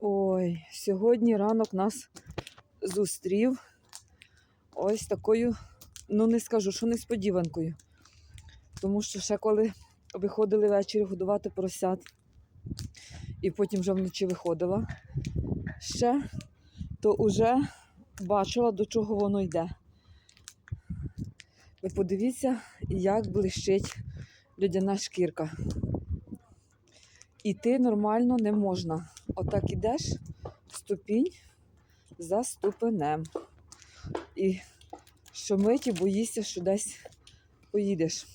Ой, сьогодні ранок нас зустрів ось такою, ну не скажу, що несподіванкою. Тому що ще коли виходили ввечері годувати поросят, і потім вже вночі виходила ще, то вже бачила, до чого воно йде. Ви подивіться, як блищить людяна шкірка. Іти нормально не можна. Отак ідеш ступінь за ступенем. І щомиті боїшся, що десь поїдеш.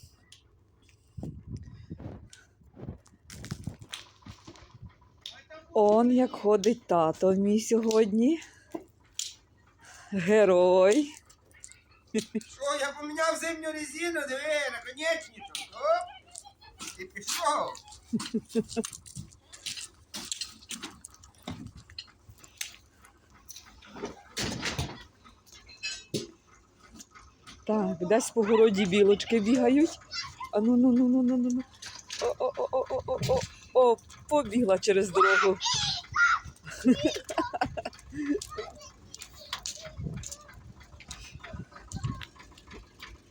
Он як ходить тато мій сьогодні. Герой. Що, я поміняв зимню резину, диви, наконечник. Оп. І пішов. Так, десь по городі білочки бігають. А ну ну ну ну ну ну. ну. О, о, о, о, о, о, о, о, побігла через дорогу.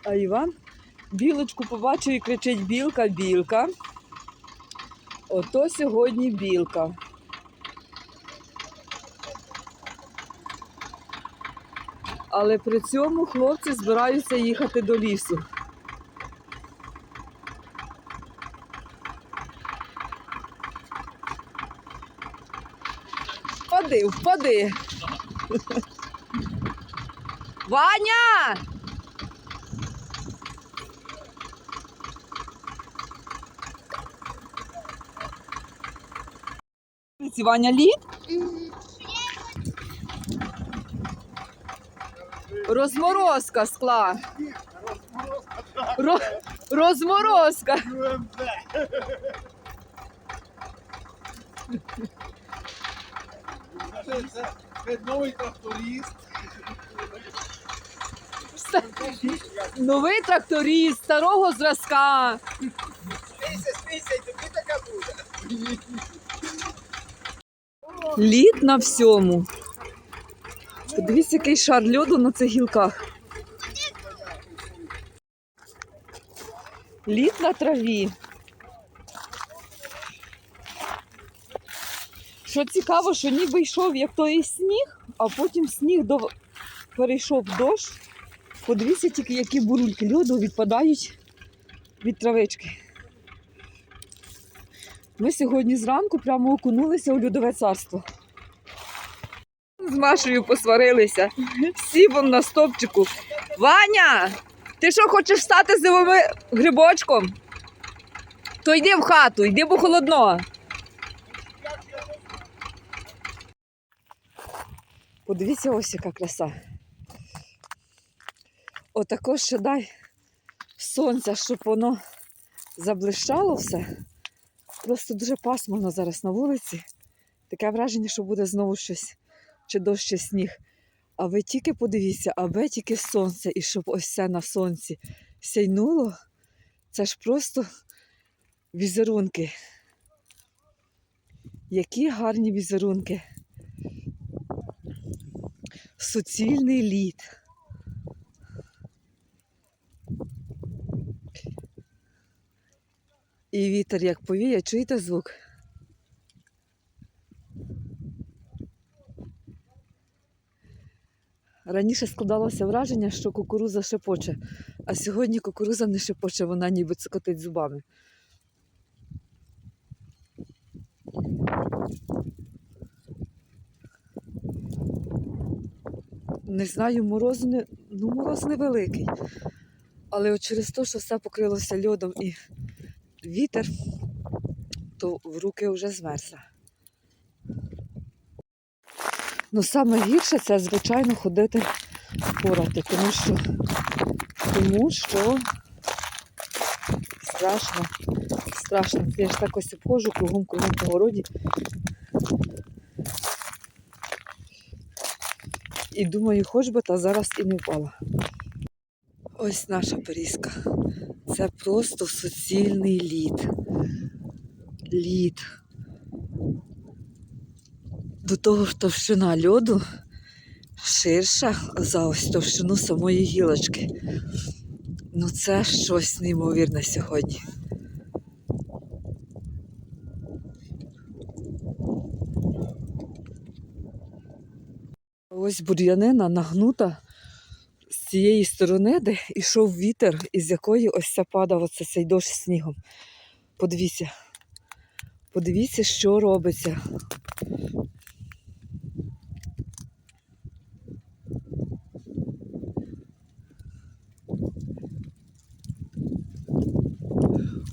А Іван білочку побачив і кричить білка, білка. Ото сьогодні білка. Але при цьому хлопці збираються їхати до лісу. Впади, впади. Ваня! Ваня лід? Розморозка скла. Ро... Розморозка. Це, новий тракторист. Новий тракторист старого зразка. Смійся, смійся, тобі така буде. Лід на всьому. Подивіться, який шар льоду на цих гілках. Лід на траві. Що цікаво, що ніби йшов як той сніг, а потім сніг до... перейшов дощ. Подивіться тільки, які бурульки льоду відпадають від травички. Ми сьогодні зранку прямо окунулися у льодове царство. З Машею посварилися. Всі вон на стовпчику. Ваня! Ти що хочеш стати зимовим грибочком? То йди в хату, йди, бо холодно. Подивіться, ось яка краса. Отако ще дай сонця, щоб воно заблищало все. Просто дуже пасмурно зараз на вулиці. Таке враження, що буде знову щось, чи дощ, сніг. А ви тільки подивіться, аби тільки сонце, і щоб ось це на сонці сяйнуло, це ж просто візерунки. Які гарні візерунки. Суцільний лід. І вітер як повіє, чуєте звук? Раніше складалося враження, що кукуруза шепоче, а сьогодні кукуруза не шепоче, вона ніби цокотить зубами. Не знаю, мороз не, ну, мороз невеликий. Але от через те, що все покрилося льодом і вітер, то в руки вже змерзла. Ну, саме гірше це, звичайно, ходити порати, тому що, тому що страшно, страшно. Я ж так ось обходжу кругом кругом по городі. І думаю, хоч би та зараз і не впала. Ось наша Берізка. Це просто суцільний лід. Лід. До того товщина льоду ширша за ось товщину самої гілочки. Ну, це щось неймовірне сьогодні. Ось бур'янина нагнута з цієї сторони, де йшов вітер, із якої ось ця падав оце цей дощ снігом. Подивіться. Подивіться, що робиться.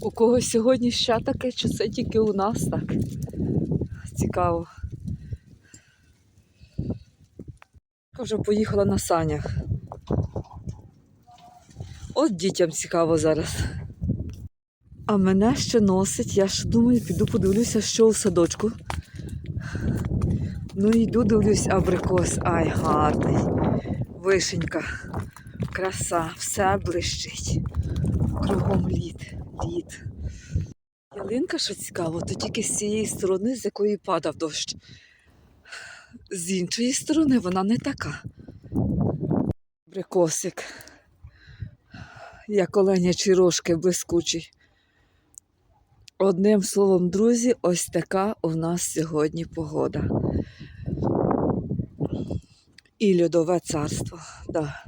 У когось сьогодні ще таке, чи це тільки у нас так? Цікаво. Вже поїхала на санях. От дітям цікаво зараз. А мене ще носить, я ще думаю, піду подивлюся, що у садочку. Ну йду, дивлюсь, абрикос. Ай, гарний. Вишенька. Краса, все блищить. Кругом лід, лід. Ялинка, що цікаво, то тільки з цієї сторони, з якої падав дощ. З іншої сторони вона не така. Абрикосик. Як оленячі рожки блискучі. Одним словом, друзі, ось така у нас сьогодні погода. І льодове царство. Да.